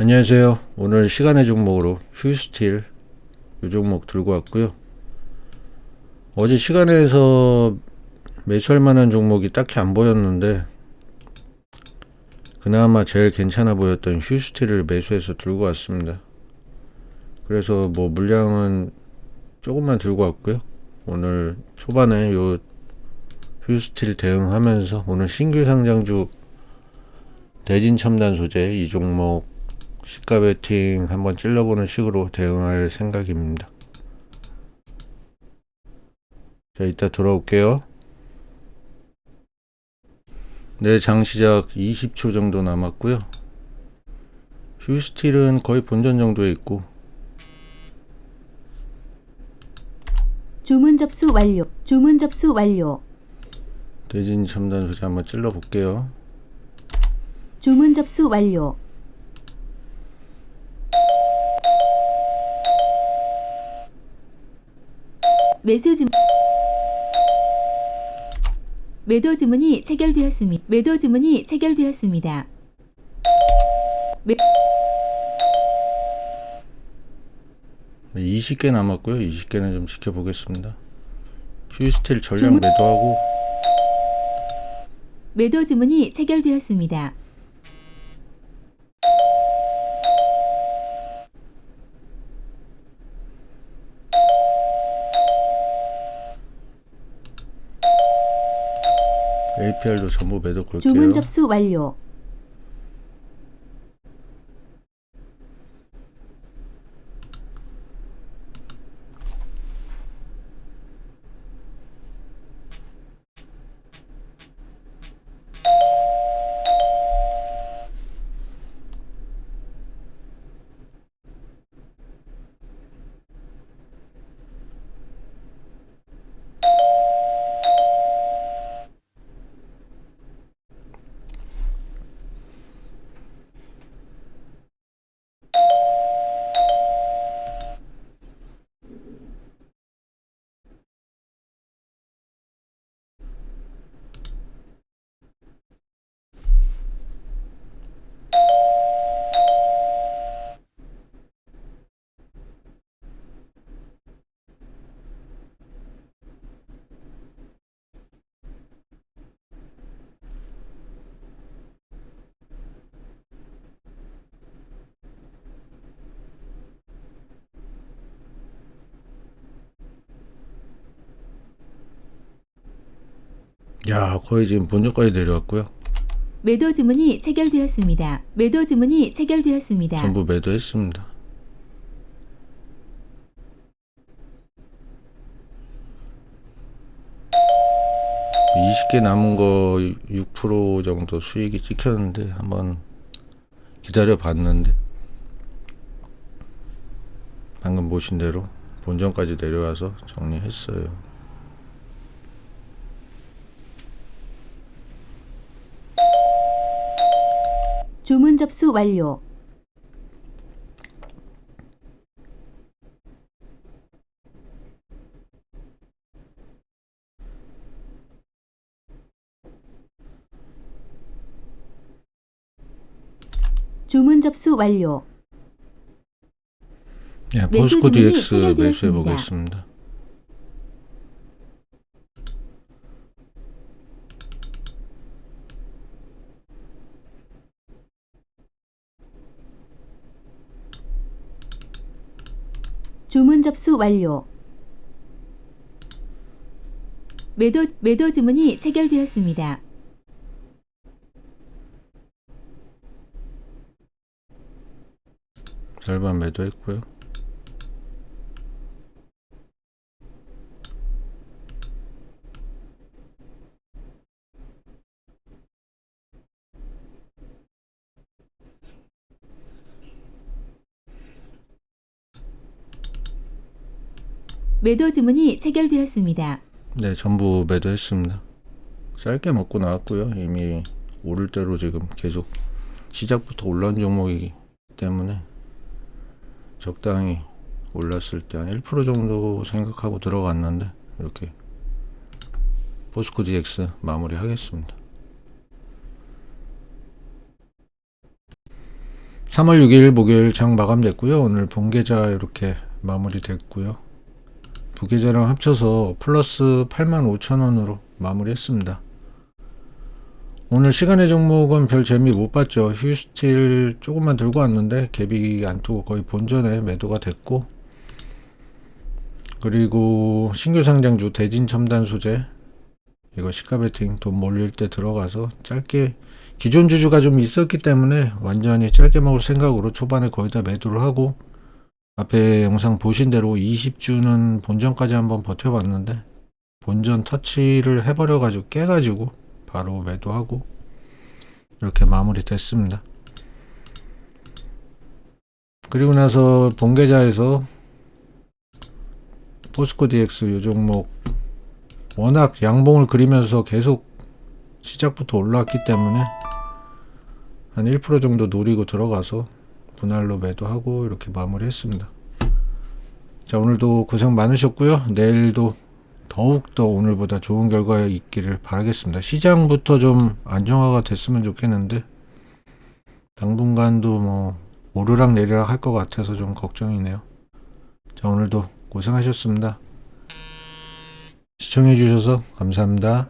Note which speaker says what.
Speaker 1: 안녕하세요. 오늘 시간의 종목으로 휴스틸 이 종목 들고 왔고요. 어제 시간에서 매수할 만한 종목이 딱히 안 보였는데 그나마 제일 괜찮아 보였던 휴스틸을 매수해서 들고 왔습니다. 그래서 뭐 물량은 조금만 들고 왔고요. 오늘 초반에 요 휴스틸 대응하면서 오늘 신규 상장주 대진 첨단 소재 이 종목 시가 베팅 한번 찔러보는 식으로 대응할 생각입니다. 자, 이따 돌아올게요. 네, 장 시작 20초 정도 남았고요. 휴스틸은 거의 본전 정도에 있고
Speaker 2: 주문 접수 완료. 주문 접수 완료.
Speaker 1: 대진 첨단 소재 한번 찔러 볼게요.
Speaker 2: 주문 접수 완료. 매수 주 매도 주문이 체결되었습니다. 매도 주문이 체결되었습니다. 매,
Speaker 1: 20개 남았고요. 20개는 좀 지켜보겠습니다. 휴스틸 전량 매도하고
Speaker 2: 매도 주문이 체결되었습니다.
Speaker 1: APR도 전부 매도
Speaker 2: 주문
Speaker 1: 걸게요.
Speaker 2: 접수 완료.
Speaker 1: 야, 거의 지금 본전까지 내려왔고요.
Speaker 2: 매도 주문이 체결되었습니다. 매도 주문이 체결되었습니다.
Speaker 1: 전부 매도했습니다. (20개) 남은 거 6% 정도 수익이 찍혔는데 한번 기다려 봤는데 방금 보신 대로 본전까지 내려와서 정리했어요.
Speaker 2: 완료. 주문 접수 완료.
Speaker 1: 예,
Speaker 2: 매수
Speaker 1: 포스코
Speaker 2: 주문이
Speaker 1: DX 매수해. 보겠습니다.
Speaker 2: 주문 접수 완료. 매도 매도 주문이 체결되었습니다.
Speaker 1: 절반 매도했고요.
Speaker 2: 매도 주문이 체결되었습니다.
Speaker 1: 네, 전부 매도했습니다. 짧게 먹고 나왔고요. 이미 오를 대로 지금 계속 시작부터 올라온 종목이기 때문에 적당히 올랐을 때 한 1% 정도 생각하고 들어갔는데 이렇게 포스코 DX 마무리 하겠습니다. 3월 6일 목요일 장 마감됐고요. 오늘 본계좌 이렇게 마무리됐고요. 부계좌랑 합쳐서 플러스 85,000원으로 마무리했습니다. 오늘 시간의 종목은 별 재미 못 봤죠. 휴스틸 조금만 들고 왔는데 갭이 안 뜨고 거의 본전에 매도가 됐고 그리고 신규 상장주 대진 첨단 소재 이거 시가 베팅 돈 몰릴 때 들어가서 짧게 기존 주주가 좀 있었기 때문에 완전히 짧게 먹을 생각으로 초반에 거의 다 매도를 하고 앞에 영상 보신 대로 20주는 본전까지 한번 버텨봤는데 본전 터치를 해버려가지고 깨가지고 바로 매도하고 이렇게 마무리 됐습니다. 그리고 나서 본계좌에서 포스코 DX 요 종목 워낙 양봉을 그리면서 계속 시작부터 올라왔기 때문에 한 1% 정도 노리고 들어가서 분할로 매도하고 이렇게 마무리했습니다. 자 오늘도 고생 많으셨고요. 내일도 더욱더 오늘보다 좋은 결과 있기를 바라겠습니다. 시장부터 좀 안정화가 됐으면 좋겠는데 당분간도 뭐 오르락 내리락 할 것 같아서 좀 걱정이네요. 자 오늘도 고생하셨습니다. 시청해 주셔서 감사합니다.